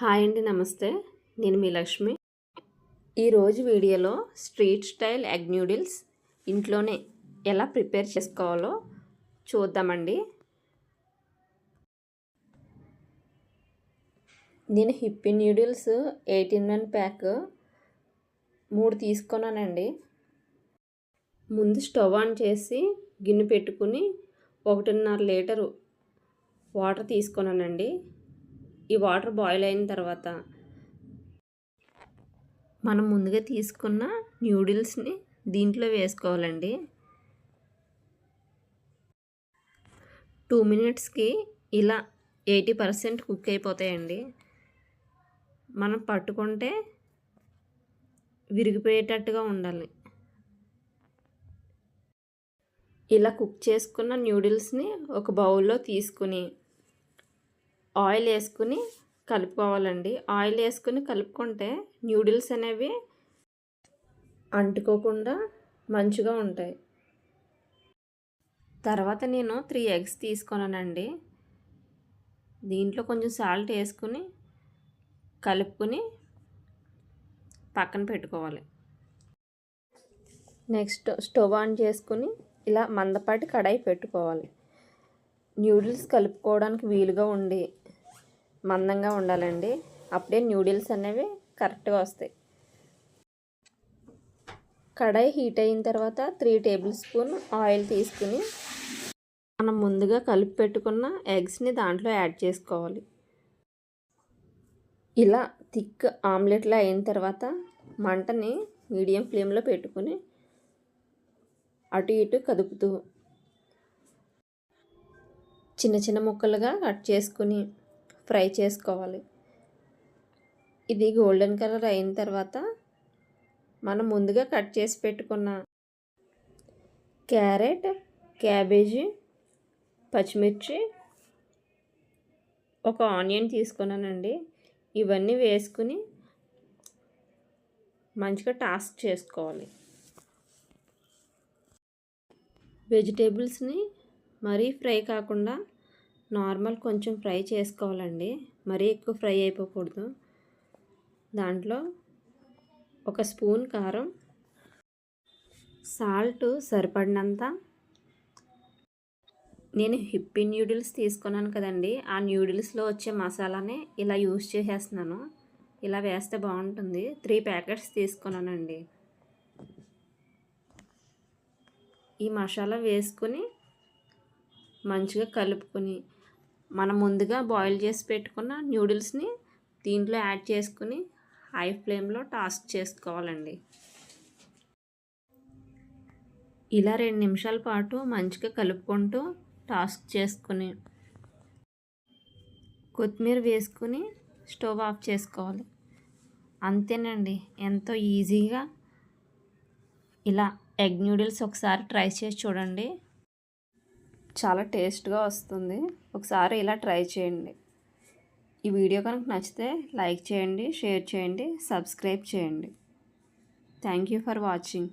Hi అండి నమస్తే. నేను మీ లక్ష్మి. ఈరోజు వీడియోలో స్ట్రీట్ స్టైల్ ఎగ్ న్యూడిల్స్ ఇంట్లోనే ఎలా ప్రిపేర్ చేసుకోవాలో చూద్దామండి. నేను hippie noodles eighteen one pack మూడు తీసుకున్నానండి. ముందు స్టవ్ ఆన్ చేసి గిన్నె పెట్టుకుని ఒకటిన్నర లీటరు వాటర్ తీసుకున్నానండి. ఈ వాటర్ బాయిల్ అయిన తర్వాత మనం ముందుగా తీసుకున్న న్యూడిల్స్ని దీంట్లో వేసుకోవాలండి. టూ మినిట్స్కి ఇలా ఎయిటీ పర్సెంట్ కుక్ అయిపోతాయండి. మనం పట్టుకుంటే విరిగిపోయేటట్టుగా ఉండాలి. ఇలా కుక్ చేసుకున్న న్యూడిల్స్ని ఒక బౌల్లో తీసుకుని ఆయిల్ వేసుకుని కలుపుకోవాలండి. ఆయిల్ వేసుకుని కలుపుకుంటే న్యూడిల్స్ అనేవి అంటుకోకుండా మంచిగా ఉంటాయి. తర్వాత నేను త్రీ ఎగ్స్ తీసుకున్నానండి దీంట్లో కొంచెం సాల్ట్ వేసుకుని కలుపుకుని పక్కన పెట్టుకోవాలి. నెక్స్ట్ స్టవ్ ఆన్ చేసుకుని ఇలా మందపాటి కడాయి పెట్టుకోవాలి. న్యూడిల్స్ కలుపుకోవడానికి వీలుగా ఉండి మందంగా ఉండాలండి. అప్పుడే న్యూడిల్స్ అనేవి కరెక్ట్గా వస్తాయి. కడాయి హీట్ అయిన తర్వాత త్రీ టేబుల్ స్పూన్ ఆయిల్ తీసుకుని మనం ముందుగా కలిపి పెట్టుకున్న ఎగ్స్ని దాంట్లో యాడ్ చేసుకోవాలి. ఇలా థిక్ ఆమ్లెట్లా అయిన తర్వాత మంటని మీడియం ఫ్లేమ్లో పెట్టుకుని అటు ఇటు కదుపుతూ చిన్న చిన్న ముక్కలుగా కట్ చేసుకుని ఫ్రై చేసుకోవాలి. ఇది గోల్డెన్ కలర్ అయిన తర్వాత మనం ముందుగా కట్ చేసి పెట్టుకున్న క్యారెట్ క్యాబేజీ పచ్చిమిర్చి ఒక ఆనియన్ తీసుకున్నానండి. ఇవన్నీ వేసుకుని మంచిగా టాస్ట్ చేసుకోవాలి. వెజిటేబుల్స్ని మరీ ఫ్రై కాకుండా నార్మల్ కొంచెం ఫ్రై చేసుకోవాలండి. మరీ ఎక్కువ ఫ్రై అయిపోకూడదు. దాంట్లో ఒక స్పూన్ కారం సాల్ట్ సరిపడినంత. నేను హిప్పీ న్యూడిల్స్ తీసుకున్నాను కదండి. ఆ న్యూడిల్స్లో వచ్చే మసాలానే ఇలా యూస్ చేసేస్తున్నాను. ఇలా వేస్తే బాగుంటుంది. త్రీ ప్యాకెట్స్ తీసుకున్నానండి. ఈ మసాలా వేసుకొని మంచిగా కలుపుకొని మనం ముందుగా బాయిల్ చేసి పెట్టుకున్న న్యూడిల్స్ని దీంట్లో యాడ్ చేసుకుని హై ఫ్లేమ్లో టాస్ట్ చేసుకోవాలండి. ఇలా రెండు నిమిషాల పాటు మంచిగా కలుపుకుంటూ టాస్ట్ చేసుకుని కొత్తిమీర వేసుకుని స్టవ్ ఆఫ్ చేసుకోవాలి. అంతేనండి ఎంతో ఈజీగా. ఇలా ఎగ్ న్యూడిల్స్ ఒకసారి ట్రై చేసి చూడండి. చాలా టేస్ట్గా వస్తుంది. ఒకసారి ఇలా ట్రై చేయండి. ఈ వీడియో కనుక నచ్చితే లైక్ చేయండి షేర్ చేయండి సబ్స్క్రైబ్ చేయండి. Thank you for watching.